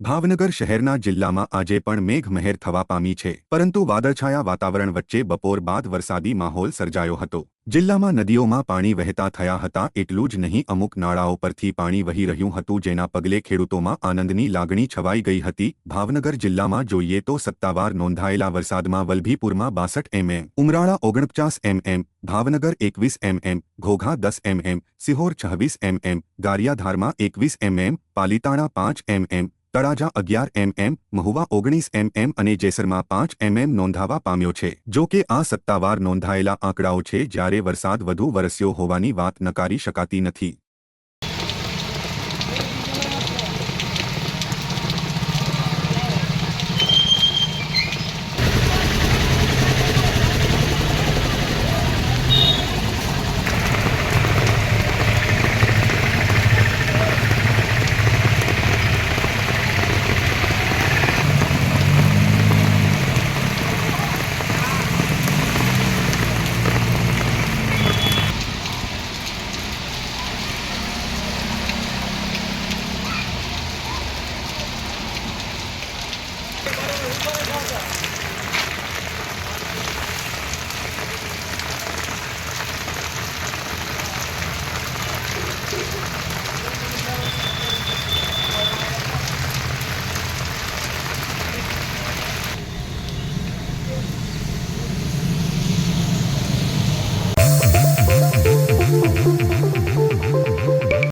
ભાવનગર શહેરના જિલ્લામાં આજે પણ મેઘમહેર થવા પામી છે, પરંતુ વાદળછાયા વાતાવરણ વચ્ચે બપોર બાદ વરસાદી માહોલ સર્જાયો હતો. જિલ્લામાં નદીઓમાં પાણી વહેતા થયા હતા, એટલું જ નહીં, અમુક નાળાઓ પરથી પાણી વહી રહ્યું હતું, જેના પગલે ખેડૂતોમાં આનંદની લાગણી છવાઈ ગઈ હતી. ભાવનગર જિલ્લામાં જોઈએ તો સત્તાવાર નોંધાયેલા વરસાદમાં વલભીપુરમાં બાસઠ એમએમ, ઉમરાળા ઓગણપચાસ એમએમ, ભાવનગર એકવીસ એમએમ, ઘોઘા દસ એમએમ, સિહોર છવ્વીસ એમએમ, ગારિયાધારમાં એકવીસ એમએમ, પાલીતાણા પાંચ એમએમ તળાજા અગિયાર એમએમ, મહુવા ઓગણીસ એમએમ અને જેસરમાં પાંચ એમએમ નોંધાવા પામ્યો છે. જો કે આ સત્તાવાર નોંધાયેલા આંકડાઓ છે જ્યારે વરસાદ વધુ વરસ્યો હોવાની વાત નકારી શકાતી નથી.